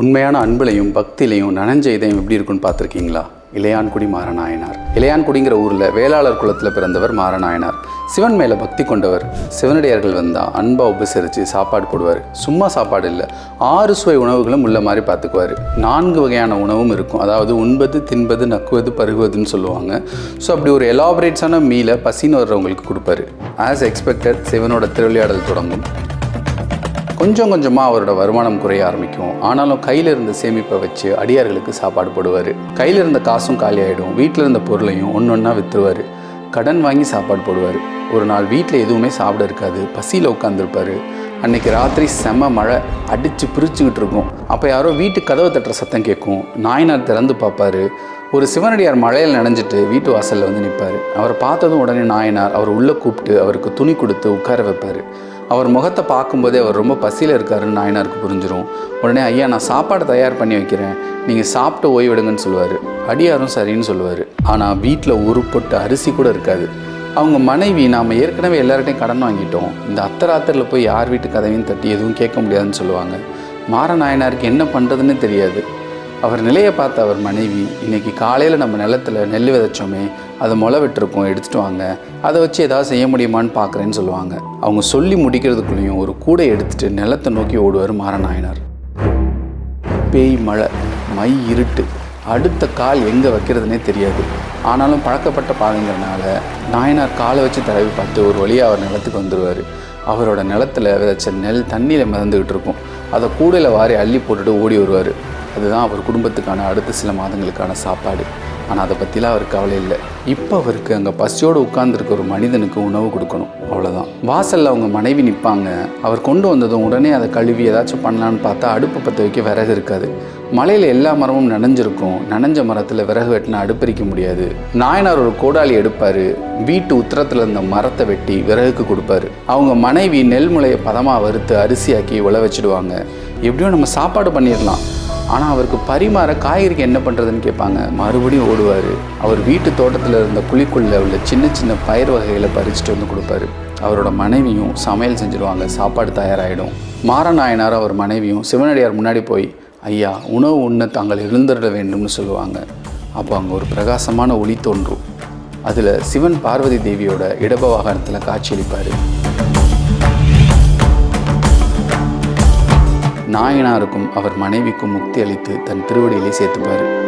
உண்மையான அன்புலையும் பக்திலையும் நனஞ்ச இதயம் எப்படி இருக்குன்னு பார்த்துருக்கீங்களா? இளையான்குடி மாரநாயனார். இளையான்குடிங்கிற ஊரில் வேளாளர் குலத்தில் பிறந்தவர் மாரநாயனார். சிவன் மேலே பக்தி கொண்டவர் சிவனடியார்கள் வந்தால் அன்பாக உபசரித்து சாப்பாடு போடுவார். சும்மா சாப்பாடு இல்லை ஆறு சுவை உணவுகளும் உள்ள மாதிரி பார்த்துக்குவார். நான்கு வகையான உணவும் இருக்கும். அதாவது உண்பது தின்பது நக்குவது பருகுவதுன்னு சொல்லுவாங்க. ஸோ அப்படி ஒரு எலாபரேட்ஸான மீலை பசின்னு வர்றவங்களுக்கு கொடுப்பாரு. ஆஸ் எக்ஸ்பெக்டட் சிவனோட திருவிளையாடல் தொடங்கும். கொஞ்சம் கொஞ்சமாக அவரோட வருமானம் குறைய ஆரம்பிக்கும். ஆனாலும் கையில் இருந்த சேமிப்பை வச்சு அடியார்களுக்கு சாப்பாடு போடுவார். கையில் இருந்த காசும் காலியாயிடும். வீட்டில் இருந்த பொருளையும் ஒன்று ஒன்றா விற்றுருவார் கடன் வாங்கி சாப்பாடு போடுவார். ஒரு நாள் வீட்டில் எதுவுமே சாப்பிட இருக்காது. பசியில் உட்காந்துருப்பாரு அன்னைக்கு ராத்திரி செம மழை அடித்து பிரிச்சுக்கிட்டு இருக்கும். அப்போ யாரோ வீட்டு கதவை தட்டுற சத்தம் கேட்கும். நாயனார் திறந்து பார்ப்பார். ஒரு சிவனடியார் மழையில் நனைஞ்சிட்டு வீட்டு வாசலில் வந்து நிற்பார் அவரை பார்த்ததும் உடனே நாயனார் அவர் உள்ளே கூப்பிட்டு அவருக்கு துணி கொடுத்து உட்கார வைப்பார். அவர் முகத்தை பார்க்கும்போதே அவர் ரொம்ப பசியில் இருக்காருன்னு நாயனாருக்கு புரிஞ்சிடும் உடனே ஐயா நான் சாப்பாடு தயார் பண்ணி வைக்கிறேன். நீங்கள் சாப்பிட்டு ஓய்விடுங்கன்னு சொல்லுவார். அடியாரும் சரின்னு சொல்லுவார். ஆனால் வீட்டில் ஒரு பொட்டு அரிசி கூட இருக்காது. அவங்க மனைவி நாம் ஏற்கனவே எல்லார்ட்டையும் கடன் வாங்கிட்டோம். இந்த அத்தராத்திரில் போய் யார் வீட்டு கதவையும் தட்டி எதுவும் கேட்க முடியாதுன்னு சொல்லுவாங்க. மாரநாயனாருக்கு என்ன பண்ணுறதுன்னு தெரியாது. அவர் நிலையை பார்த்த அவர் மனைவி இன்னைக்கு காலையில் நம்ம நிலத்துல நெல் விதைச்சோமே அதை முளை விட்டுருக்கோம் எடுத்துட்டு வாங்க. அதை வச்சு ஏதாவது செய்ய முடியுமான்னு பார்க்குறேன்னு சொல்லுவாங்க. அவங்க சொல்லி முடிக்கிறதுக்குள்ளேயும் ஒரு கூடை எடுத்துகிட்டு நிலத்தை நோக்கி ஓடுவார் மாரநாயனார் பேய் மழை மை இருட்டு. அடுத்த கால் எங்கே வைக்கிறதுனே தெரியாது. ஆனாலும் பழக்கப்பட்ட பாதைங்கிறனால நாயனார் காலை வச்சு தடவி பார்த்து ஒரு வழியாக அவர் நிலத்துக்கு வந்துடுவார் அவரோட நிலத்துல விதைச்ச நெல் தண்ணியில் மிதந்துக்கிட்டு இருக்கும். அதை கூடையில் வாரி அள்ளி போட்டுட்டு ஓடி வருவார். அதுதான் அவர் குடும்பத்துக்கான அடுத்த சில மாதங்களுக்கான சாப்பாடு. ஆனால் அதை பற்றிலாம் அவருக்கு கவலை இல்லை. இப்போ அவருக்கு அங்கே பசியோடு உட்கார்ந்துருக்க ஒரு மனிதனுக்கு உணவு கொடுக்கணும். அவ்வளோதான் வாசலில் அவங்க மனைவி நிற்பாங்க அவர் கொண்டு வந்ததும் உடனே அதை கழுவி ஏதாச்சும் பண்ணலான்னு பார்த்தா அடுப்பு பற்ற வைக்க விறகு இருக்காது. மலையில் எல்லா மரமும் நனைஞ்சிருக்கும். நனைஞ்ச மரத்தில் விறகு வெட்டினா அடுப்பறிக்க முடியாது. நாயனார் ஒரு கோடாலி எடுப்பார். வீட்டு உத்தரத்தில் இருந்த மரத்தை வெட்டி விறகுக்கு கொடுப்பாரு. அவங்க மனைவி நெல் முளையை பதமாக வறுத்து அரிசியாக்கி உழ வச்சிடுவாங்க. எப்படியும் நம்ம சாப்பாடு பண்ணிடலாம். ஆனால் அவருக்கு பரிமாற காய்கறிக்கு என்ன பண்ணுறதுன்னு கேட்பாங்க. மறுபடியும் ஓடுவார். அவர் வீட்டு தோட்டத்தில் இருந்த குழிக்குள்ள உள்ள சின்ன சின்ன பயிர் வகைகளை பறிச்சுட்டு வந்து கொடுப்பாரு. அவரோட மனைவியும் சமையல் செஞ்சுருவாங்க. சாப்பாடு தயாராகிடும் மாரநாயனார் அவர் மனைவியும் சிவனடியார் முன்னாடி போய் ஐயா உணவு உண்ண தாங்கள் எழுந்திருட வேண்டும்னு சொல்லுவாங்க. அப்போ அங்கே ஒரு பிரகாசமான ஒளி தோன்றும். அதில் சிவன் பார்வதி தேவியோட இடப வாகனத்தில் காட்சியளிப்பார். நாயனாருக்கும் அவர் மனைவிக்கும் முக்தி அளித்து தன் திருவடியிலே சேர்த்துப்பார்.